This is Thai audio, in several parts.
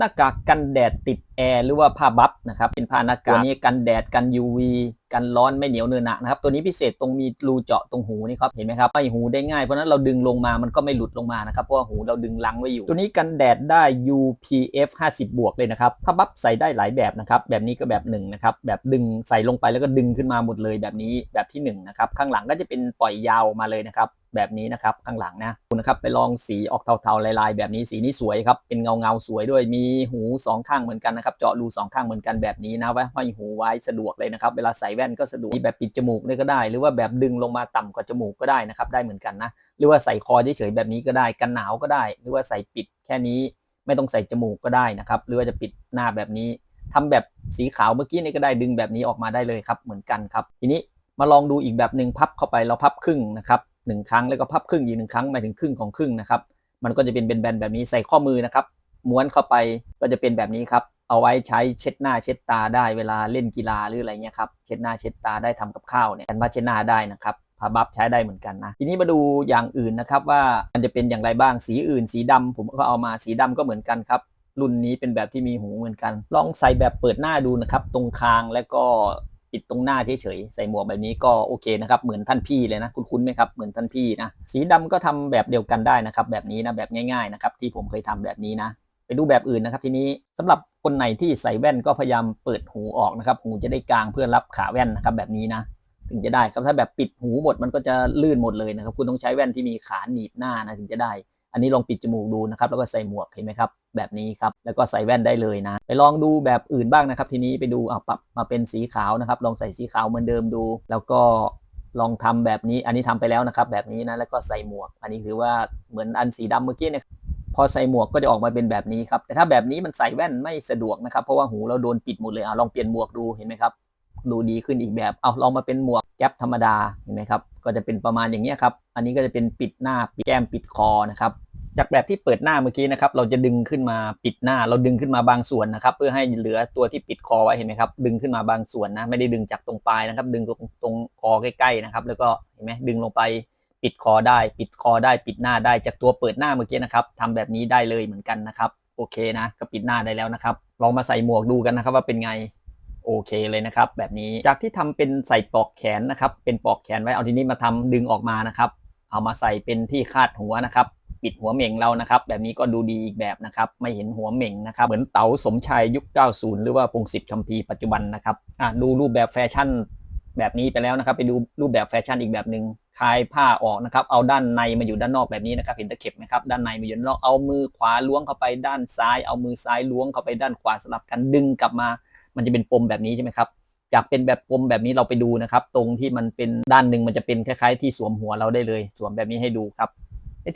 หน้ากากกันแดดติดแอร์หรือว่าผ้าบัฟนะครับ เป็นผ้าหน้ากากตัวนี้กันแดดกัน UV กันร้อนไม่เหนียวเนื้อหนะนะครับ ตัวนี้พิเศษตรงมีรูเจาะตรงหูนี่ครับ เห็นไหมครับไม่หูได้ง่าย เพราะฉะนั้นเราดึงลงมามันก็ไม่หลุดลงมานะครับ เพราะว่าหูเราดึงลังไว้อยู่ ตัวนี้กันแดดได้ UPF 50 บวกเลยนะครับผ้าบัฟใส่ได้หลายแบบนะครับ แบบนี้ก็แบบหนึ่งนะครับ แบบดึงใส่ลงไปแล้วก็ดึงขึ้นมาหมดเลยแบบนี้แบบที่หนึ่งนะครับ ข้างหลังก็จะเป็นปล่อยยาวมาเลยนะครับ แบบนี้นะครับข้างหลังนะคุณนะครับไปลองสีออกเทาๆลายๆ แบบนี้สีนี้สวยครับเป็นเงาเงาๆสวยด้วยมีหูสองข้างเหมือนกันนะครับเจาะรูสองข้างเหมือนกันแบบนี้นะไว้ห้อยหูไว้สะดวกเลยนะครับเวลาใส่แว่นก็สะดวกมีแบบปิดจมูกนี่ก็ได้ หรือว่าแบบดึงลงมาต่ำกว่าจมูกก็ได้นะครับได้เหมือนกันนะหรือว่าใส่คอเฉยๆแบบนี้ก็ได้กันหนาวก็ได้ หรือว่าใส่ปิดแค่นี้ ไม่ต้องใส่จมูกก็ได้นะครับหรือว่าจะปิดหน้าแบบนี้ทำแบบสีขาวเมื่อกี้นี่ก็ได้ดึงแบบนี้ออกมาได้เลยครับเหมือนกันครับทีนี้มาลองดูอีกแบบหนึ่งพับเข้าไปเราพับครึ่งนะครับหนึ่งครั้งแล้วก็พับครึ่งอีกหนึ่งครั้งหมายถึงครึ่งของครึ่งนะครับมันก็จะเป็นแบนๆแบบนี้ใส่ข้อมือนะครับ ม้วนเข้าไปก็จะเป็นแบบนี้ครับ เอาไว้ใช้เช็ดหน้าเช็ดตาได้เวลาเล่นกีฬาหรืออะไรเงี้ยครับเช็ดหน้าเช็ดตาได้ทำกับข้าวเนี่ยกันว่าเช็ดหน้าได้นะครับผ้าบัฟใช้ได้เหมือนกันนะทีนี้มาดูอย่างอื่นนะครับว่ามันจะเป็นอย่างไรบ้างสีอื่น สีดำผมก็เอามาสีดำก็เหมือนกันครับรุ่นนี้เป็นแบบที่มีหูเหมือนกัน ลองใส่แบบเปิดหน้าดูนะครับ ตรงคางแล้วก็ ปิดตรงหน้าเฉยๆใส่หมวกแบบนี้ก็โอเคนะครับเหมือนท่านพี่เลยนะคุ้นๆไหมครับเหมือนท่านพี่นะสีดำก็ทำแบบเดียวกันได้นะครับ แบบนี้นะแบบง่ายๆนะครับที่ผมเคยทำแบบนี้นะ ไปดูแบบอื่นนะครับทีนี้สำหรับคนไหนที่ใส่แว่นก็พยายามเปิดหูออกนะครับ หูจะได้กลางเพื่อรับขาแว่นนะครับแบบนี้นะถึงจะได้ครับถ้าแบบปิดหูหมดมันก็จะลื่นหมดเลยนะครับ คุณต้องใช้แว่นที่มีขาหนีบหน้านะถึงจะได้ อันนี้ลองปิดจมูกดูนะครับแล้วก็ใส่หมวกเห็นไหมครับแบบนี้ครับแล้วก็ใส่แว่นได้เลยนะ ไปลองดูแบบอื่นบ้างนะครับ ทีนี้ไปดูเอาปรับมาเป็นสีขาวนะครับ ลองใส่สีขาวเหมือนเดิมดู แล้วก็ลองทำแบบนี้ อันนี้ทำไปแล้วนะครับ แบบนี้นะแล้วก็ใส่หมวก อันนี้ถือว่าเหมือนอันสีดำเมื่อกี้เนี่ยพอใส่หมวกก็จะออกมาเป็นแบบนี้ครับแต่ถ้าแบบนี้มันใส่แว่นไม่สะดวกนะครับเพราะว่าหูเราโดนปิดหมดเลยอะลองเปลี่ยนหมวกดูเห็นไหมครับดูดีขึ้นอีกแบบ เอาลองมาเป็นหมวกแก๊ปธรรมดา เห็นไหมครับ ก็จะเป็นประมาณอย่างนี้ครับ อันนี้ก็จะเป็นปิดหน้าปิดแก้มปิดคอนะครับ จากแบบที่เปิดหน้าเมื่อกี้นะครับ เราจะดึงขึ้นมาปิดหน้า เราดึงขึ้นมาบางส่วนนะครับ เพื่อให้เหลือตัวที่ปิดคอไว้เห็นไหมครับ ดึงขึ้นมาบางส่วนนะ ไม่ได้ดึงจากตรงปลายนะครับ ดึงตรงตรงคอใกล้ๆนะครับ แล้วก็เห็นไหมดึงลงไปปิดคอได้ ปิดคอได้ปิดหน้าได้จากตัวเปิดหน้าเมื่อกี้นะครับทำแบบนี้ได้เลยเหมือนกันนะครับโอเคนะก็ปิดหน้าได้แล้วนะครับลองมาใส่หมวกดูกันนะครับว่าเป็นไงโอเคเลยนะครับ แบบนี้จากที่ทำเป็นใส่ปลอกแขนนะครับ เป็นปลอกแขนไว้เอาทีนี้มาทำดึงออกมานะครับ เอามาใส่เป็นที่คาดหัวนะครับ ปิดหัวเหม่งเรานะครับ แบบนี้ก็ดูดีอีกแบบนะครับ ไม่เห็นหัวเหม่งนะครับ เหมือนเต๋าสมชายยุค 90 หรือว่าพงศิษฐ์คัมภีร์ปัจจุบันนะครับอะดูรูปแบบแฟชั่นแบบนี้ไปแล้วนะครับ ไปดูรูปแบบแฟชั่นอีกแบบหนึ่งคลายผ้าออกนะครับ เอาด้านในมาอยู่ด้านนอกแบบนี้นะครับ เห็นตะเข็บไหมครับ ด้านในมาอยู่ด้านนอก เอามือขวาล้วงเข้าไปด้านซ้าย เอามือซ้ายล้วงเข้าไปด้านขวาสลับกันดึงกลับมา มันจะเป็นปมแบบนี้ใช่ไหมครับจากเป็นแบบปมแบบนี้เราไปดูนะครับ ตรงที่มันเป็นด้านหนึ่งมันจะเป็นคล้ายๆ ที่สวมหัวเราได้เลย สวมแบบนี้ให้ดูครับ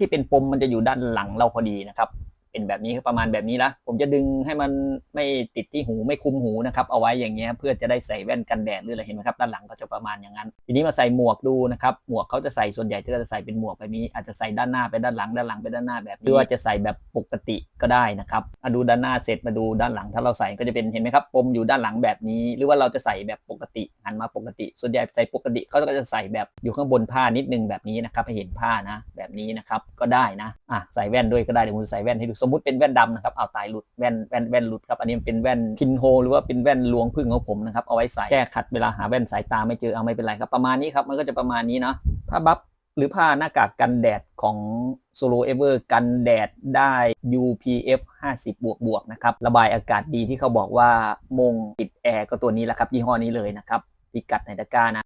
ที่เป็นปมมันจะอยู่ด้านหลังเราพอดีนะครับ เป็นแบบนี้ประมาณแบบนี้ละผมจะดึงให้มันไม่ติดที่หูไม่คุมหูนะครับเอาไว้อย่างเงี้ยเพื่อจะได้ใส่แว่นกันแดดหรืออะไรเห็นไหมครับด้านหลังก็จะประมาณอย่างนั้น ทีนี้มาใส่หมวกดูนะครับหมวกเขาจะใส่ส่วนใหญ่จะใส่เป็นหมวกแบบนี้อาจจะใส่ด้านหน้าไปด้านหลังด้านหลังไปด้านหน้าแบบนี้หรือว่าจะใส่แบบปกติก็ได้นะครับอะดูด้านหน้าเสร็จมาดูด้านหลัง ถ้าเราใส่ก็จะเป็นเห็นไหมครับปมอยู่ด้านหลังแบบนี้ หรือว่าเราจะใส่แบบปกติหันมาปกติ ส่วนใหญ่ใส่ปกติเขาก็จะใส่แบบอยู่ข้างบนผ้านิดนึงแบบนี้นะครับให้เห็นผ้านะแบบนี้นะครับก็ได้นะอะใส่แว่นด้วยก็ได้เดี๋ยวผมใส่แว่นให้ดูสมมติเป็นแว่นดำนะครับเอาตายหลุดแว่นแว่นแว่นหลุดครับอันนี้มันเป็นแว่นพินโฮหรือว่าเป็นแว่นลวงพึ่งของผมนะครับเอาไว้ใส่แก้ขัดเวลาหาแว่นสายตาไม่เจอเอาไม่เป็นไรครับประมาณนี้ครับมันก็จะประมาณนี้เนาะผ้าบัฟหรือผ้าหน้ากากกันแดดของ Solo Ever กันแดดได้ UPF 50 บวกบวกนะครับ ระบายอากาศดีที่เขาบอกว่ามงติดแอร์ก็ตัวนี้แหละครับ ยี่ห้อนี้เลยนะครับพิกัดในตะกร้านะ